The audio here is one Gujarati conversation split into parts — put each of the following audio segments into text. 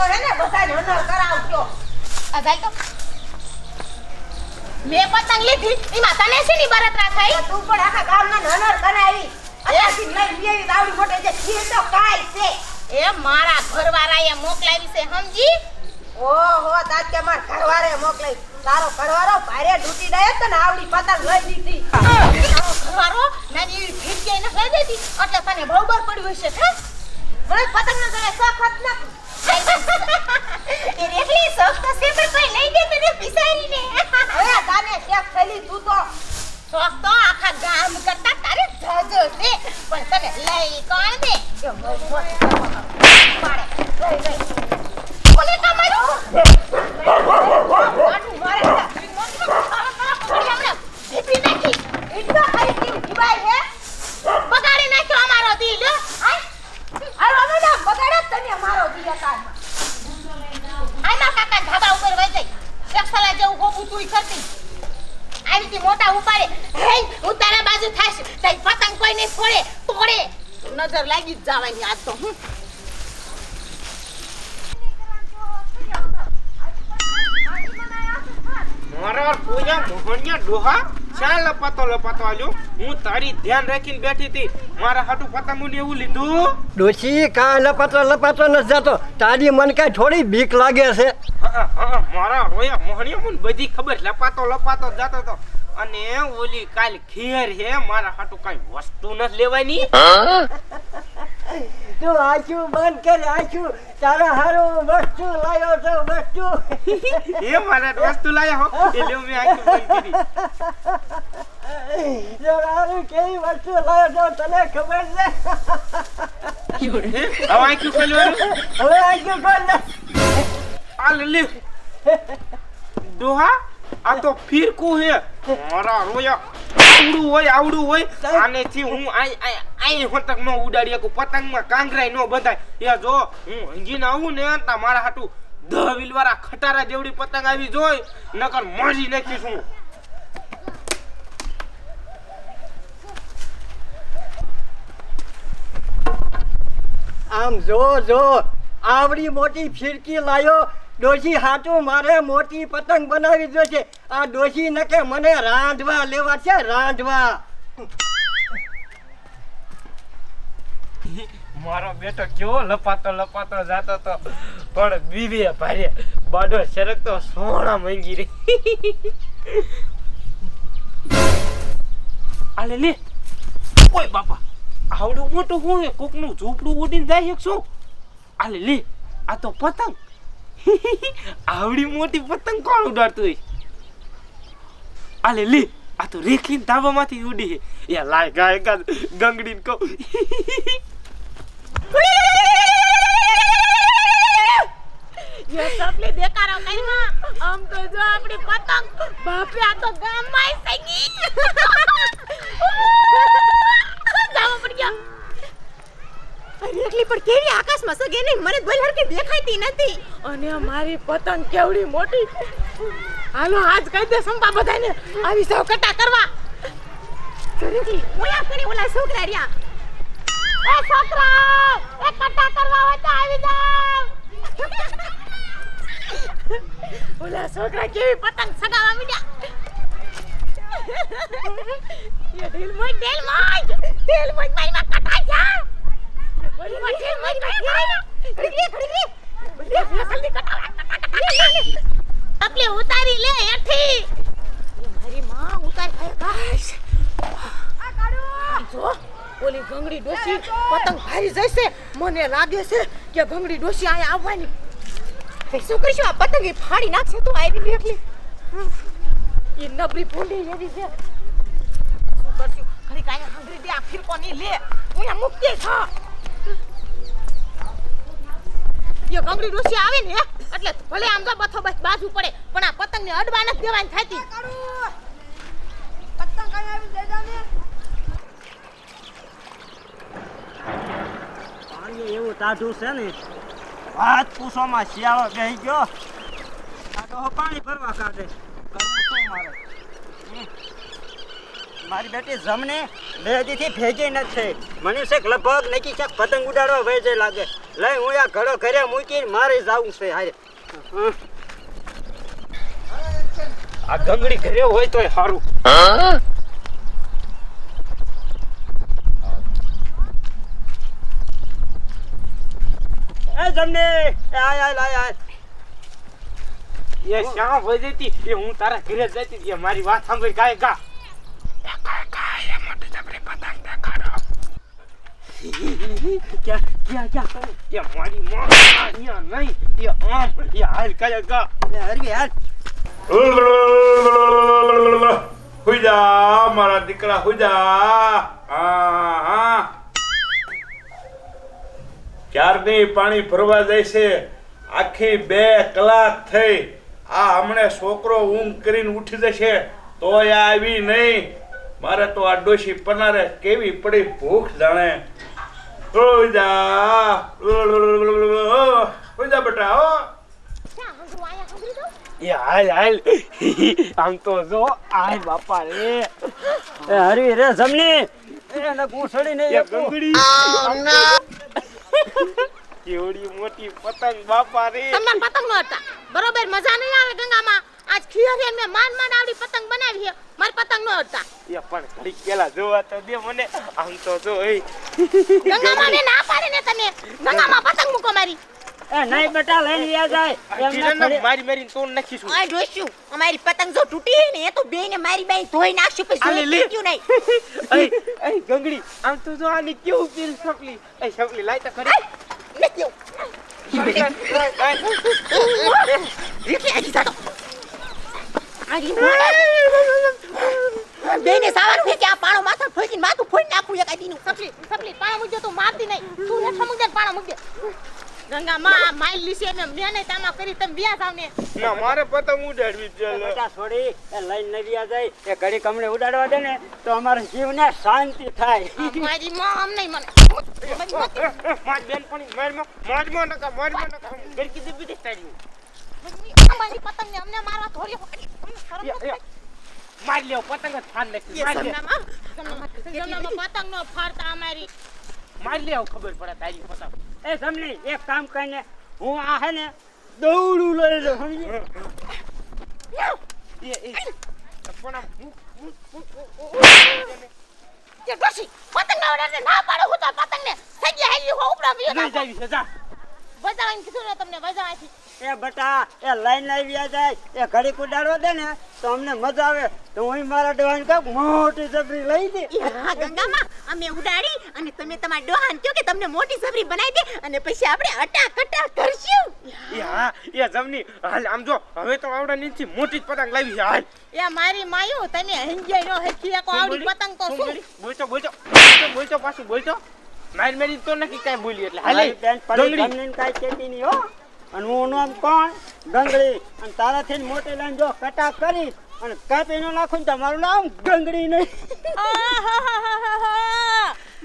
તો હે ને બધાને હનર કરાવજો. આ જાય તો. મેં પતંગ લીધી. થઈ? તું પણ આખા ગામના હનર કરાવી. અત્યારથી લઈ લેવી તો આવડી મોટી જે ખીર તો કાય છે. એ મારા ઘરવાળાએ મોકલાવી છે સમજી ઓહો તાત્કે માર ઘરવાળે મોકલાવી. તારો ઘરવાળો ભારે ડૂટી દે તને આવડી પતંગ લઈ દીધી તારો ઘરવાળો? નાની એવી ફીરકી એને લઈ દીધી એટલે તને બરોબર પડ્યું હશે હે? મને પતંગનો તને શોખ જ નથી. એ રેખલી શોખ તો છે પણ કોઈ લઈ દે તને પિસારીને હવે તાને શેક થયેલી તું તો શોખ તો આખા ગામ કરતા તારે જાજો છે પણ તને લઈ કોણ દે કે મોય પાડે લઈ લઈ બોલે તમારું આટલું મારે છે. ભીપી નાખી ઈટો ખાઈ કેમ જીવાય હે બગાડી નાખ્યો અમારો દિલ હાય હાલો અમે ના બગાડે જ તને મારો દિયા કાનમાં આયમાં કાકા ધાબા ઉપર વઈ જઈ સક્ષલા જેવું ગોબું તુંય કરતી આવી રીતે મોટા ઉપાડે હે હું તારા બાજુ થાશ તઈ પતંગ કોઈ નહીં ફોડે તોડે નજર લાગી જ જવાની આજ તો હું મારા પૂજા મોહણિયા ડોહા શા લપાતો લપાતો આલ્યો? હું તારી ધ્યાન રાખીને બેઠી હતી. મારા હાટુ પતંગું એવું લીધું? ડોશી કા લપાતો લપાતો નથી જતો? તારી મન કાંઈ થોડી બીક લાગે છે. મારા રોયા મોહણિયા મને બધી ખબર લપાતો લપાતો જતો તો અને ઓલી કાલ ખેર હે મારા હાટુ કઈ વસ્તુ નથી લેવાની? તું આછું બંધ કર આછું તારા હારું વસ્તુ લાયો છો વસ્તુ. એ મારા વસ્તુ લાયા હો એટલે મેં આખી બંધ કરી તારા હારું કેવી વસ્તુ લાવ્યો છો તને ખબર છે? હવે આખી ખોલવાનું હવે આખું કોણ આ લે ડોહા આ તો ફિરકું હે. મારા રોયા. આવડું હોય આવડું હોય આને થી હું આઈ આઈ હોતક નો ઉડાડી શકું પતંગમાં કાંગરાઈ નો બંધાય. એ જો હું હંજીને આવું ને તા મારા હાટુ દહ વિલવારા ખટારા જેવડી પતંગ આવી જોઈ નકર મારી નાખીશ હું. આમ જો જો આવડી મોટી ફિરકી લાયો ડોશી હાચું મારે મોટી પતંગ બનાવી દો છે. આ ડોશી નકે મને રાંધવા લેવા છે રાંધવા. મારો બેટો કેવો લપાતો લપાતો જાતો તો પણ બીબી ભારે. બાડો સરકતો સોણા મંગી રે આલે લે. ઓય બાપા આવડું મોટું હું કોકનું ઝૂંપડું ઉડીને જાય શું? આલે લે આ તો પતંગ. આવડી મોટી પતંગ કોણ ઉડાડતું હોય? આલે, લે, આ તો રેખલીન ધાબામાંથી ઉડી યા, લાય, ગાય ગા ગંગડીન કહું. પતંગ અરે એટલી પણ કેવી આકાશમાં સગે નહીં? મને બોલ હરકી દેખાતી નથી. અને મારી પતંગ કેવડી મોટી. હાલો આજ કહી દે સંપા બધાને. આવી સૌ કટા કરવા. સરીકી ઓયા કરી ઓલા છોકરા રહ્યા. એ છોકરા એ કટા કરવા હોય તો આવી જાવ ઓલા છોકરા કેવી પતંગ સગાવા મીડ્યા. ઢીલ મોય ઢીલ મોય ઢીલ મોય મારી માં કટાઈ જા ઉતારી લે હેઠી. મારી માં ઉતાર આ કાઢો જો ઓલી ગંગડી ડોસી પતંગ જશે મને લાગે છે કે ગંગડી ડોસી અહીંયા આવવાની. શું કરીશું? આ પતંગ એ ફાડી નાખશે તો આવી બેઠી એ નબળી ભૂંડી લેવી છે. શું કરશું? ઘડી કાંઈ હંગરી દે આ ફિરકો ની લે. હું અહીંયા મુક્તિ યો ગમડી ડોસી આવે ને એટલે ભલે આમ તો બથો બસ બાજુ પડે પણ આ પતંગ ને અડવા નથી દેવાની થાતી. પતંગ કઈ આવી દે જાને. પાણી એવું તાઢું છે ને વાત પૂછોમાં શિયાળો બેહી ગયો. આ તો પાણી ભરવા કાઢે. કરવું શું મારે? મારી બેટી જમને બે દીથી ન નથી. મને છે લગભગ નક્કી છે પતંગ ઉડાડવા વેજે લાગે. લઈ હું આ ઘડો ઘરે મૂકીને મારે જાવું છે હારે. આ ગંગડી ઘરે હોય તોય સારું એ જમને આય આય આય આય. એ શ્યામ વહી એ હું તારા ઘરે જતી. મારી વાત સાંભળી ગાય કા મારી દીકરા હુજા ક્યારની પાણી ભરવા જાય આખી બે કલાક થઈ. આ હમણે છોકરો ઊંઘ કરીને ઉઠી જશે. તોય આવી નહીં. મારે તો આ ડોશી પનારે કેવી પડી ભૂખ જાણે. હુજા બેટા હો. હાલ હાલ. આમ તો જો આય બાપા રે. એ હરવી રે જમની. એને ઘૂંસડી ને એ ગંગડી. કેવડી મોટી પતંગ બાપા રે. તમને પતંગ નો હતા. બરોબર મજા નહીં આવે ગંગામાં? આજ ખીયરે મે માન માન આવડી પતંગ બનાવી છે માર પતંગ નો હતા એ પણ ઘડી કેલા જોવા તો દે મને આમ તો જો એ ગંગામાં ને ના પાડે ને તમે ગંગામાં પતંગ મૂકો મારી એ નહીં બેટા લઈ લે જાય કિરણ મારી મારીને તોડ નાખીશું આ જોઈશું અમારી પતંગ જો તૂટી ને એ તો બેને મારી બાઈ ધોઈ નાખશું પછી લે. તૂટ્યું નહીં અય અય ગંગડી આમ તો જો આની કેવું પીલ સપલી એ સપલી લાઈ તો ખરી લે એવું. જાતો. બેને સાવાનું કે આ પાણો માથા ફોડીને માથું ફોડી નાખું એક આદીનું. સપલી સપલી પાણા મૂકજો તું મારતી નહીં. તું હેઠા મૂકજે પાણો પાણા ગંગા માં માઇલ લીસે ને મેને નહીં તામા કરી તમ વ્યા જાવ ને ના મારે પતંગ ઉડાડવી છે બેટા છોડી એ લઈને નહીં વ્યા જાય. એ ઘડી કમણે ઉડાડવા દે ને તો અમારા જીવને શાંતિ થાય. મારી માં આમ નહીં મને. મારી માં- માર બેન પણ મારમાં મારમાં નકા મારમાં નકા. ગરકી દે બીજી તારી. અમારી અમને મારવા થોડી. માર લ્યો પતંગ જ ફાડ નાખી. માર લે ગંગામાં ગંગામાં પતંગ નો ફાડતા અમારી. માર લે ખબર પડે તારી પતંગ. એ સમજી એક કામ કરીને. હું આ હે ને દોડું લઈ લઉં સમજી? એ એ. પણ હું- હું- હું- હું- કે ડોશી પતંગ ના ઉડાડે ના પાડો હું તો પતંગ ને થઈ ગયા હેલી હો ઉપડા જાવી જા. બજાવાને કીધું ને તમને બજાવાથી. એ બટા એ લાઈન લાવી જાય એ ઘડી ઉડાડવા દે ને તો અમને મજા આવે. તો હું મારા ડોહાન કહું મોટી જબરી લઈ દે. હા ગંગામાં. અમે ઉડાડી અને તમે તમારા ડોહાન કહો કે તમને મોટી સબરી બનાવી દે અને પછી આપણે અટા કટા કરશું હા એ જમની હાલ આમ જો હવે તો આવડા નીચે મોટી જ પતંગ લાવી છે હાલ. એ મારી માયુ તમે હંજાઈ નો હેખી એક આવડી પતંગ તો શું બોલતો બોલતો બોલતો પાછું બોલતો. મારી મેરી તો નથી કાંઈ બોલી એટલે હાલે. ડુંગળી. જમીન કાંઈ કહેતી નહીં હો. અને હું નામ કોણ? ગંગડી અને તારાથી મોટી લઈને જો કટા કરી અને કાપીને નાખું તો મારું નામ ગંગડી નહીં.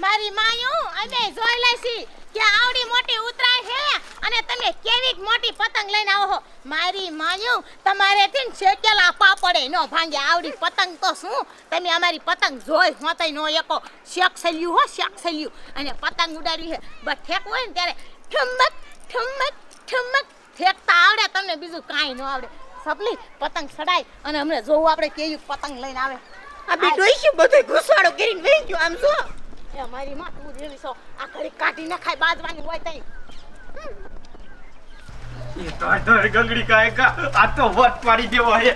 મારી માયું, અમે જોઈ લેશી કે આવડી મોટી ઉતરાય છે અને તમે કેવી મોટી પતંગ લઈને આવો મારી માયું તમારે થી શેકેલા પાપડે નો ભાંગે. આવડી પતંગ તો શું? તમે અમારી પતંગ જોઈ હોતય નો એકો. શેક સલ્યું હો, શેક સલ્યું અને પતંગ ઉડાડ્યું છે. બસ હોય ને ત્યારે ઠુમક ઠુમક ઠુમક ઠેકતા આવડે તમને બીજું કાંઈ ન આવડે. સપલી પતંગ સડાય અને અમને જોવું આપણે કેવી પતંગ લઈને આવે. આ બે ડોઈશું બધું ઘુસાડો કરીને વહી ગયો આમ જો. એ મારી માં તું જેવી છો. આ ઘડી કાઢી નખાય બાજવાની હોય તઈ. ગંગડી કાય કા આ તો વટ પાડી દેવો હે.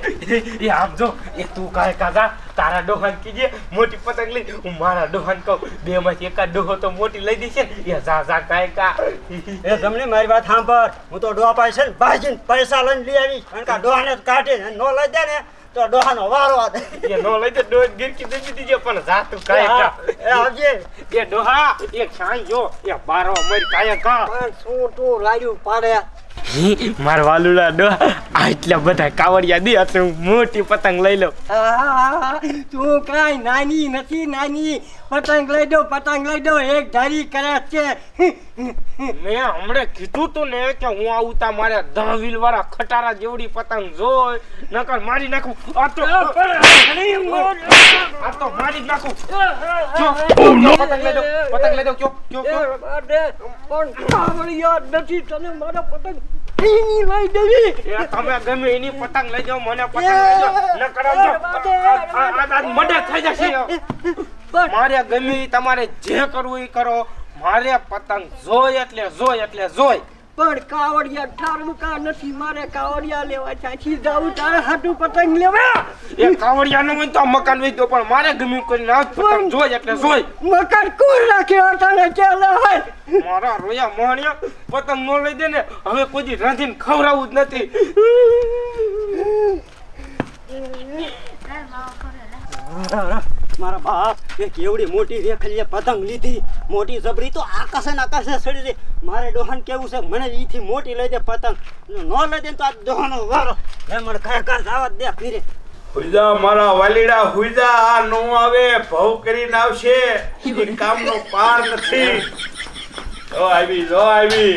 એ આમ એ તું કાય કા તારા ડોહાન કીજે મોટી પતંગ લઈ હું મારા ડોહાન કહું બે માંથી એકાદ ડોહો તો મોટી લઈ દેશે ને એ જા જા કાય કા. એ જમણી મારી વાત સાંભળ હું તો ડોહા પાસે ને ભાજીને પૈસા લઈને લઈ આવીશ. કારણ કે ડોહાને કાઢે ને લઈ દે ને તો ડોહાનો વારો આવે. એ નો લઈ દે ડોહ ગીરકી દે દીધી પણ જા તું કાય કા. એ આવજે. એ ડોહા એક છાઈ જો એ બારો મર કાય કા. પણ શું તું લાડ્યું પાડે? મારા વાલુડા ડો. આટલા બધા કાવડિયા દે તો હું મોટી પતંગ લઈ લઉં. તું કાંઈ નાની નથી નાની. પતંગ લઈ દો પતંગ લઈ દો એક ધારી કરે છે. મેં હમણે કીધું તું ને કે હું આવું તા મારે દહ વ્હીલ વાળા ખટારા જેવડી પતંગ જોઈ નકર મારી નાખું. આ તો આ તો મારી નાખું. પતંગ લઈ દો પતંગ લઈ દો કયો કયો કાવડિયા નથી તને મારા પતંગ ઈ લઈ દેવી એ તમે ગમે એની પતંગ લઈ જાઓ મને પતંગ લઈ જાઓ. ન આમ આ- મદદ થઈ જશે. મારે ગમે તમારે જે કરવું એ કરો. મારે પતંગ જોય એટલે જોઈ એટલે જોય પણ કાવડિયા ઠારમકા નથી? મારે કાવડિયા લેવા ચાચી જાવું તારે હાટું પતંગ લેવા? એ કાવડિયા નું હોય તો મકાન વેચ પણ મારે ગમ્યું કરી ના આ જ પતંગ જોય એટલે જોય મકાન કોણ રાખ્યો તને ચાલે હોય મારા રોયા મોહણિયા પતંગ નો લઈ દે ને હવે કોઈ રાંધીને ખવડાવવું જ નથી. મારા બાપ એક એવડી મોટી રેખલીએ પતંગ લીધી. મોટી જબરી તો આકાશે ને આકાશે સડી દે મારે ડોહન કેવું છે? મને ઈથી મોટી લઈ દે પતંગ. નો લઈ દે તો આ ડોહાનો વારો. હે મને ઘર ઘર જાવા દે ફીરે. હુઈજા મારા વાલીડા હુઈજા આ નો આવે. ભવ કરીને આવશે. એ કામનો પાર નથી. જો આવી જો આવી.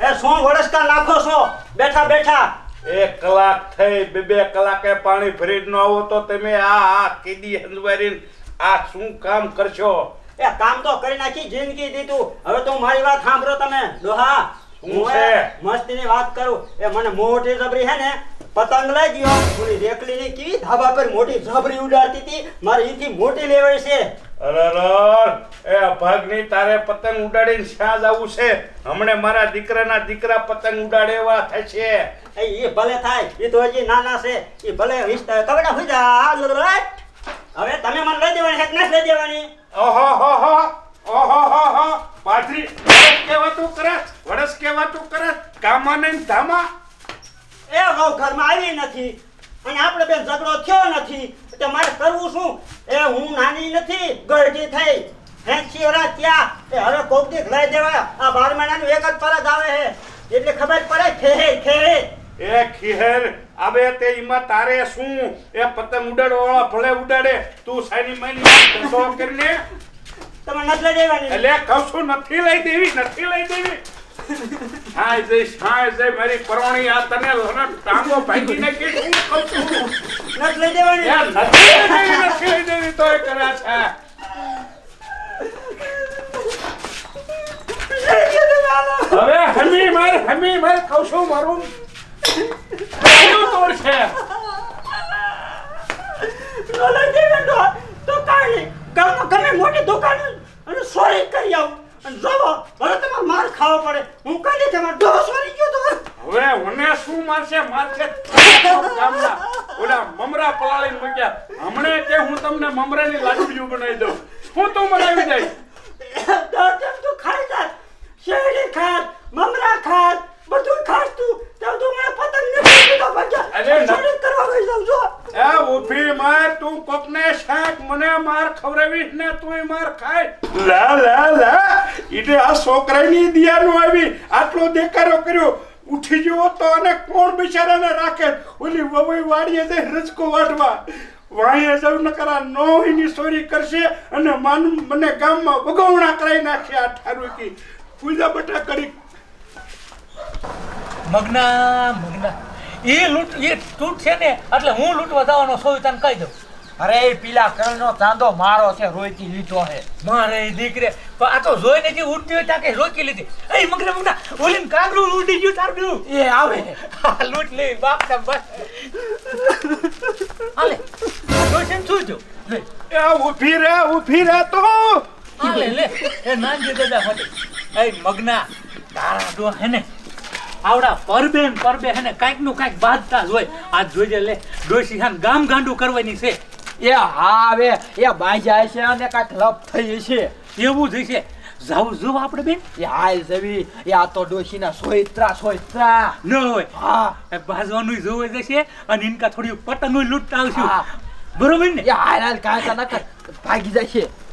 એ શું વળસકા નાખો છો બેઠા બેઠા. એક કલાક થઈ બે બે કલાકે પાણી ભરી ન આવો તો તમે આ આ કીડી હંજવારીને આ શું કામ કરશો? એ કામ તો કરી નાખી જિંદગી દીધું. હવે તો મારી વાત સાંભળો તમે. દોહા હું મસ્તીની વાત કરું. એ મને મોટી જબરી હે ને પતંગ લઈ ગયો પૂરી રેકલીની કેવી ધાબા પર મોટી જબરી ઉડાડતી હતી? મારે ઈથી મોટી લેવાય છે. અરે એ અભાગની તારે પતંગ ઉડાડીને શ્યાં જવું છે? હમણે મારા દીકરાના દીકરા પતંગ ઉડાડે એવા થશે. એ ભલે થાય એ તો હજી નાના છે. એ ભલે વિસ્તા કવડા હુઈ જા હવે તમે મને લઈ દેવાની છે નથી લઈ દેવાની? ઓહો હો હો ઓહો હો હો. પાથરી વડસ કેવાતું કરે વડસ કેવાતું કરે કામા ને ધામા એ વહુ ઘરમાં આવી નથી. અને આપણે બેન ઝઘડો થયો નથી. એટલે મારે કરવું શું? એ હું નાની નથી ગળતી થઈ. હેંસી હરા ત્યાં. એ હવે કોકથી લઈ દેવા આ બાર મહિનાનું એક જ ફરજ આવે હે એટલે ખબર પડે ખેહે ખેહે એ ખીહેર આબે તે ઈમાં તારે શું? એ પતંગ ઉડાડવાળા ભલે ઉડાડે. તું સાની માની ધંધો કરીને તમે નથી લઈ દેવાની. એટલે કહું છું નથી લઈ દેવી નથી લઈ દેવી. હાય હાય જય મારી પરવણી આ તને ટાંગો ભાંગી નાખી. શું કહું છું. નથી લઈ દેવાની. નથી લઈ દેવી તોય છે. હવે હમી માર હમી માર છું મારું તોડ છે ન લઈ દેવી તો તો કાંઈ નહીં ગામમાં ગમે મોટી દુકાન અને સોરી કરી આવું અને જોવો હવે તમારે માર ખાવો પડે હું કઈ રીતે મારો ડોહો સોરી ગયો તો હવે મને શું મારશે મારશે ગામના ઓલા મમરા પલાળીને મૂક્યા. હમણે કે હું તમને મમરાની લાડુડિયું બનાવી દઉં. શું તું ખાઈ જા શેરડી ખાત મમરા ખાત બધું ખાસ તું. તો તું મને પતંગ ને દીધો બચ્ચા અરે ન- કરવા ગઈ જાઉં છો એ ઊભી માર તું કોકને શાક મને માર ખવડાવીશ ને તુંય માર ખાય. લા લા લા. ઈને આ છોકરાની દિયાનું આવી. આટલો દેખારો કર્યો. ઉઠી ગયો તો અને કોણ બિચારાને રાખે? ઓલી વવઈ વાડીએ જઈ રજકો વાટવા વાંહે જવું ન કરા નોહીની ચોરી કરશે અને માન મને ગામમાં વગવણા કરાઈ નાખે આ ઠારુકી. પૂજા બટા કરી. મગના મગના. એ લૂંટ એ તૂટ છે ને, એટલે હું લૂંટવા જવાનો છું તને કહી દઉં. અરે પીલા પેલા કરણનો ચાંદો મારો છે રોકી લીધો છે. મારે દીકરે આ તો જોઈને જે ઉડતી હોય ત્યાં કે રોકી લીધી. એ મગરે મગના ઓલીન કાગડું ઉડી ગયું તારું એ આવે. આ લૂંટ લે બાપ ને બસ. હાલે ડોશન શું થયું? લે. એ ઊભી રે ઊભી રે તો. હાલે લે. એ નાનજી દાદા ફટે એ મગના તારા ડો હે ને આવડા પરબેન પરબે હે ને કાંઈકનું કાંઈક બાંધતા જ હોય. આ જોઈજે લે ડોશી હાન ગામ ગાંડું કરવાની છે. એ હા આવે એ બાઈ જાય છે અને કાંઈક લપ થઈ છે. એવું જ છે જો જોવા આપણે બેન? એ હાલ જવી. એ આ તો ડોશીના સોયત્રા સોયત્રા. ન હોય. હા. એ બાજવાનું જોવે જશે અને ઇનકા થોડી પતંગ લૂંટતા આવશું. બરોબર ને? એ હાલ હાલ કાંઈ ના કર. ભાગી જાય છે